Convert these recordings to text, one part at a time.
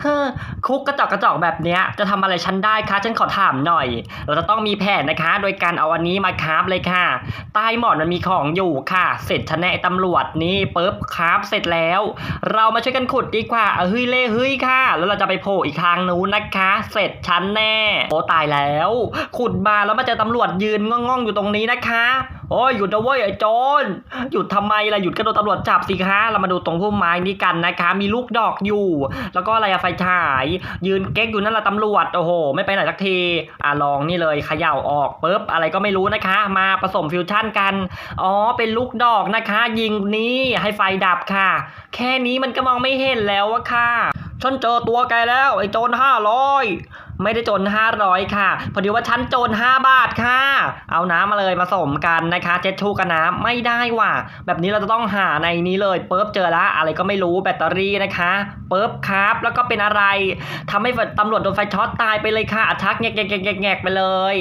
เฮ้อคุกกระจอกกระจอกแบบเนี้ยจะทำอะไรฉันได้คะฉันขอถามหน่อย เราจะต้องมีแผนนะคะ โดยการเอาอันนี้มาคราฟเลยค่ะ ใต้หมอนมันมีของอยู่ค่ะ เสร็จชนะตำรวจนี่ปุ๊บคราฟเสร็จแล้ว เรามาช่วยกันขุดดีกว่าเออเฮ้ยเล่เฮ้ยค่ะ แล้วเราจะไปโผล่อีกทางนู้นนะคะ เสร็จชั้นแน่โอ้ตายแล้ว ขุดมาแล้วมาเจอตำรวจยืนง่องๆอยู่ตรงนี้นะคะ โอ้ยหยุดนะเว้ยไอ้โจรหยุดทำไมล่ะหยุดก็โดนตำรวจจับสิคะเรามาดูตรงพุ่มไม้นี้กันนะคะ มีลูกดอกอยู่ แล้วก็อะไรอะไฟฉาย ยืนเก๊กอยู่นั่นแหละตำรวจโอ้โห ไม่ไปไหนสักทีอะลองนี่เลยเขย่าออกปุ๊บอะไรก็ไม่รู้นะคะ มาผสมฟิวชั่นกันอ๋อเป็นลูกดอกนะคะ ยิงนี้ให้ไฟดับค่ะ แค่นี้มันก็มองไม่เห็นแล้วอะค่ะฉันเจอตัวแกแล้วไอ้โจรห้าร้อย ไม่ได้จนห้าร้อยค่ะ พอดีว่าฉันจนห้าบาทค่ะ เอาน้ำมาเลยมาสมกันนะคะ เจ็ดชูกับน้ำไม่ได้ว่ะ แบบนี้เราจะต้องหาในนี้เลยเปิ๊บเจอละอะไรก็ไม่รู้แบตเตอรี่นะคะเปิ๊บครับ แล้วก็เป็นอะไรทำให้ตำรวจโดนไฟช็อตตายไปเลยค่ะอัชักแงกแงกแงกแงกแงกไปเลย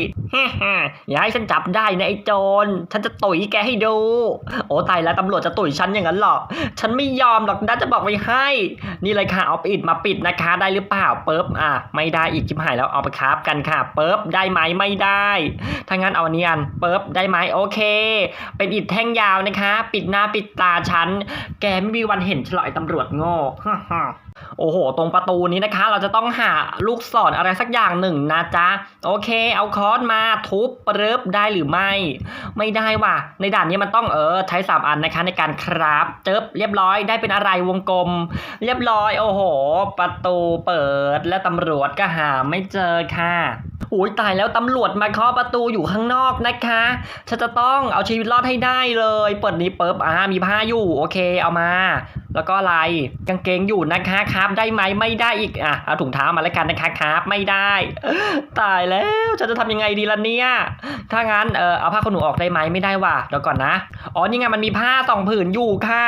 อย่าให้ฉันจับได้นะไอ้โจร ฉันจะตุ๋ยแกให้ดู โอ้ตายแล้วตำรวจจะตุ๋ยฉันอย่างนั้นหรอ ฉันไม่ยอมหรอกนะจะบอกไว้ให้ นี่เลยค่ะเอาปิดมาปิดนะคะ ได้หรือเปล่าเปิ๊บอะไม่ได้อีกจิบหายแล้วเอาไปคราฟกันค่ะเปิ๊บได้ไหมไม่ได้ถ้างั้นเอาอันนี้อันเปิ๊บได้ไหมโอเค เป็นอิฐแท่งยาวนะคะ ปิดหน้าปิดตาฉัน แกไม่มีวันเห็นฉลอยตำรวจโง่ โอ้โห ตรงประตูนี้นะคะ เราจะต้องหาลูกศรอะไรสักอย่างหนึ่งนะจ๊ะ โอเค เอาคอสมาทุบปรึบได้หรือไม่ ไม่ได้ว่ะ ในด่านนี้มันต้องเออใช้สามอันนะคะในการคราฟเจิบเรียบร้อยได้เป็นอะไรวงกลม เรียบร้อย โอ้โห ประตูเปิดและตำรวจก็หาไม่เจอค่ะ โอ้ยตายแล้วตำรวจมาเคาะประตูอยู่ข้างนอกนะคะ ฉันจะต้องเอาชีวิตรอดให้ได้เลย เปิดนี้เปิบอ่ามีผ้าอยู่ โอเคเอามา แล้วก็อะไรกางเกงอยู่นะคะครับ ได้ไหมไม่ได้อีกอะเอาถุงเท้ามาแล้วกันนะคะครับ ไม่ได้ ตายแล้วฉันจะทำยังไงดีล่ะเนี่ยถ้างั้นเออเอาผ้าขนหนูออกได้ไหมไม่ได้ว่ะเดี๋ยวก่อนนะอ๋อนี่ไงมันมีผ้าสองผืนอยู่ค่ะ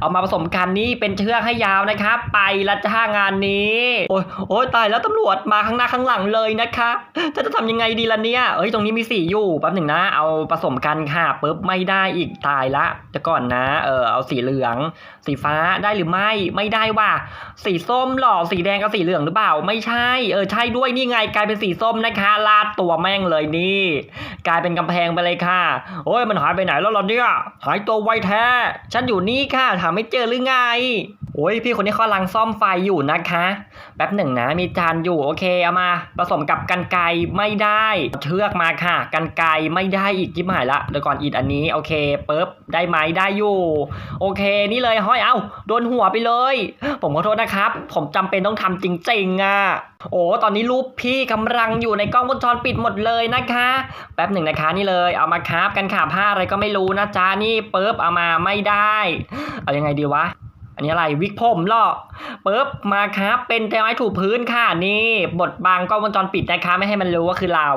เอามาผสมกันนี่เป็นเชือกให้ยาวนะคะไปละจ้างานนี้โอ้ยโอ้ยตายแล้วตำรวจมาข้างหน้าข้างหลังเลยนะคะฉันจะทำยังไงดีล่ะเนี่ย เอ้ยตรงนี้มีสีอยู่แป๊บหนึ่งนะ เอาผสมกันค่ะปุ๊บไม่ได้อีกตายละเดี๋ยวก่อนนะ เออเอาสีเหลือง สีฟ้าได้หรือไม่ ไม่ได้ว่ะสีส้มหรอสีแดงกับสีเหลืองหรือเปล่า ไม่ใช่ เออใช่ด้วยนี่ไงกลายเป็นสีส้มนะคะ ลาดตัวแม่งเลยนี่ กลายเป็นกำแพงไปเลยค่ะ โอ้ยมันหายไปไหนแล้วล่ะเนี่ย หายตัวไวแท้ ฉันอยู่นี่ค่ะหาไม่เจอหรือไง โอ้ยพี่คนนี้เขากำลังซ่อมไฟอยู่นะคะ แป๊บหนึ่งนะมีจานอยู่โอเคเอามา ผสมกับกันไกไม่ได้เชือกมาค่ะ กันไกไม่ได้อีกจิบหายละเดี๋ยวก่อนอีดอันนี้โอเคปุ๊บได้ไหมได้อยู่ โอเคนี่เลยห้อยเอ้าโดนหัวไปเลย ผมขอโทษนะครับ ผมจำเป็นต้องทำจริงๆอะโอ้ตอนนี้รูปพี่กำลังอยู่ในกล้องวงจรปิดหมดเลยนะคะ แป๊บหนึ่งนะคะนี่เลยเอามาคราฟกันค่ะผ้าอะไรก็ไม่รู้นะจ๊ะนี่ปุ๊บเอามาไม่ได้ เอายังไงดีวะ อันนี้อะไรวิกผมเหรอปุ๊บมาครับ เป็นแต่ไม้ถูพื้นค่ะนี่ บทบางกล้องวงจรปิดนะคะไม่ให้มันรู้ว่าคือเรา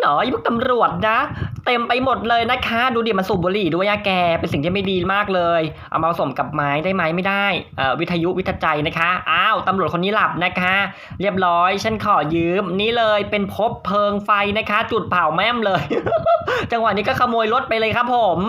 หนอยพวกตำรวจนะ เต็มไปหมดเลยนะคะ ดูดิมันสูบบุหรี่ด้วยอะแกเป็นสิ่งที่ไม่ดีมากเลย เอามาผสมกับไม้ได้ไหมไม่ได้เอ่อวิทยุวิทจัยนะคะอ้าวตำรวจคนนี้หลับนะคะ เรียบร้อยฉันขอยืมนี่เลยเป็นพบเพลิงไฟนะคะ จุดเผาแม่มเลย จังหวะนี้ก็ขโมยรถไปเลยครับผม